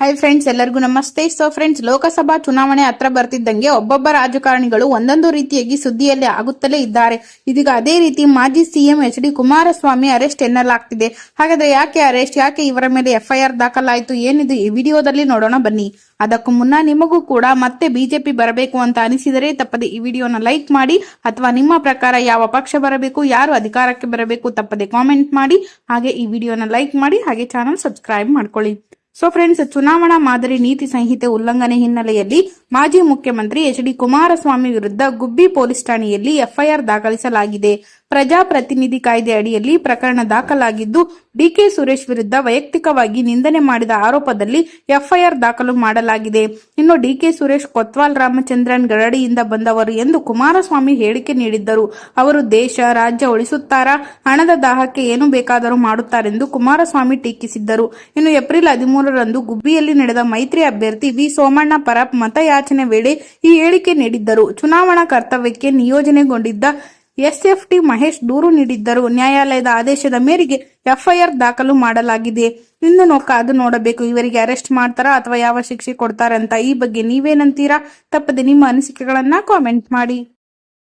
Hi friends ಎಲ್ಲರಿಗೂ ನಮಸ್ತೆ. So friends Lok Sabha ಚುನಾವಣೆ ಹತ್ರ ಬರ್ತಿದ್ದಂಗೆ ಒಬ್ಬೊಬ್ಬ ರಾಜಕಾರಣಿಗಳು ಒಂದೊಂದು ರೀತಿಯಾಗಿ ಸುದ್ದಿಯಲ್ಲಿ ಆಗುತ್ತಲೇ ಇದ್ದಾರೆ. ಇದೀಗ ಅದೇ ರೀತಿ ಮಾಜಿ CM H D Kumaraswamy arrest ಎನ್ನಲಾಗ್ತಿದೆ. ಹಾಗಾದ್ರೆ ಯಾಕೆ ಅರೆಸ್ಟ್, ಯಾಕೆ ಇವರ ಮೇಲೆ ಎಫ್ಐಆರ್ ದಾಖಲಾಯಿತು, ಏನಿದು ಈ ವಿಡಿಯೋದಲ್ಲಿ ನೋಡೋಣ ಬನ್ನಿ. ಅದಕ್ಕೂ ಮುನ್ನ ನಿಮಗೂ ಕೂಡ ಮತ್ತೆ ಬಿಜೆಪಿ ಬರಬೇಕು ಅಂತ ಅನಿಸಿದರೆ ತಪ್ಪದೆ ಈ ವಿಡಿಯೋನ ಲೈಕ್ ಮಾಡಿ, ಅಥವಾ ನಿಮ್ಮ ಪ್ರಕಾರ ಯಾವ ಪಕ್ಷ ಬರಬೇಕು, ಯಾರು ಅಧಿಕಾರಕ್ಕೆ ಬರಬೇಕು ತಪ್ಪದೆ ಕಾಮೆಂಟ್ ಮಾಡಿ, ಹಾಗೆ ಈ ವಿಡಿಯೋನ ಲೈಕ್ ಮಾಡಿ, ಹಾಗೆ ಚಾನಲ್ ಸಬ್ಸ್ಕ್ರೈಬ್ ಮಾಡ್ಕೊಳ್ಳಿ. ಸೊ ಫ್ರೆಂಡ್ಸ್ ಚುನಾವಣಾ ಮಾದರಿ ನೀತಿ ಸಂಹಿತೆ ಉಲ್ಲಂಘನೆ ಹಿನ್ನೆಲೆಯಲ್ಲಿ ಮಾಜಿ ಮುಖ್ಯಮಂತ್ರಿ ಎಚ್ ಡಿ ಕುಮಾರಸ್ವಾಮಿ ವಿರುದ್ಧ ಗುಬ್ಬಿ ಪೊಲೀಸ್ ಠಾಣೆಯಲ್ಲಿ ಎಫ್ಐಆರ್ ದಾಖಲಿಸಲಾಗಿದೆ. ಪ್ರಜಾಪ್ರತಿನಿಧಿ ಕಾಯ್ದೆ ಅಡಿಯಲ್ಲಿ ಪ್ರಕರಣ ದಾಖಲಾಗಿದ್ದು ಡಿಕೆ ಸುರೇಶ್ ವಿರುದ್ಧ ವೈಯಕ್ತಿಕವಾಗಿ ನಿಂದನೆ ಮಾಡಿದ ಆರೋಪದಲ್ಲಿ ಎಫ್ಐಆರ್ ದಾಖಲು ಮಾಡಲಾಗಿದೆ. ಇನ್ನು ಡಿಕೆ ಸುರೇಶ್ ಕೊತ್ವಾಲ್ ರಾಮಚಂದ್ರನ್ ಗರಡಿಯಿಂದ ಬಂದವರು ಎಂದು ಕುಮಾರಸ್ವಾಮಿ ಹೇಳಿಕೆ ನೀಡಿದ್ದರು. ಅವರು ದೇಶ, ರಾಜ್ಯ ಉಳಿಸುತ್ತಾರಾ? ಹಣದ ದಾಹಕ್ಕೆ ಏನು ಬೇಕಾದರೂ ಮಾಡುತ್ತಾರೆಂದು ಕುಮಾರಸ್ವಾಮಿ ಟೀಕಿಸಿದ್ದರು. ಇನ್ನು ಏಪ್ರಿಲ್ ಹದಿಮೂರರಂದು ಗುಬ್ಬಿಯಲ್ಲಿ ನಡೆದ ಮೈತ್ರಿ ಅಭ್ಯರ್ಥಿ ವಿ. ಸೋಮಣ್ಣ ಪರ ಮತಯಾಚನೆ ವೇಳೆ ಈ ಹೇಳಿಕೆ ನೀಡಿದ್ದರು. ಚುನಾವಣಾ ಕರ್ತವ್ಯಕ್ಕೆ ನಿಯೋಜನೆಗೊಂಡಿದ್ದ ಎಸ್ಎಫ್ಟಿ ಮಹೇಶ್ ದೂರು ನೀಡಿದ್ದರು. ನ್ಯಾಯಾಲಯದ ಆದೇಶದ ಮೇರೆಗೆ ಎಫ್ಐಆರ್ ದಾಖಲು ಮಾಡಲಾಗಿದೆ. ಇನ್ನು ನೋಕ ಅದು ನೋಡಬೇಕು. ಇವರಿಗೆ ಅರೆಸ್ಟ್ ಮಾಡ್ತಾರಾ ಅಥವಾ ಯಾವ ಶಿಕ್ಷೆ ಕೊಡ್ತಾರಂತ ಈ ಬಗ್ಗೆ ನೀವೇನಂತೀರಾ? ತಪ್ಪದೆ ನಿಮ್ಮ ಅನಿಸಿಕೆಗಳನ್ನ ಕಾಮೆಂಟ್ ಮಾಡಿ.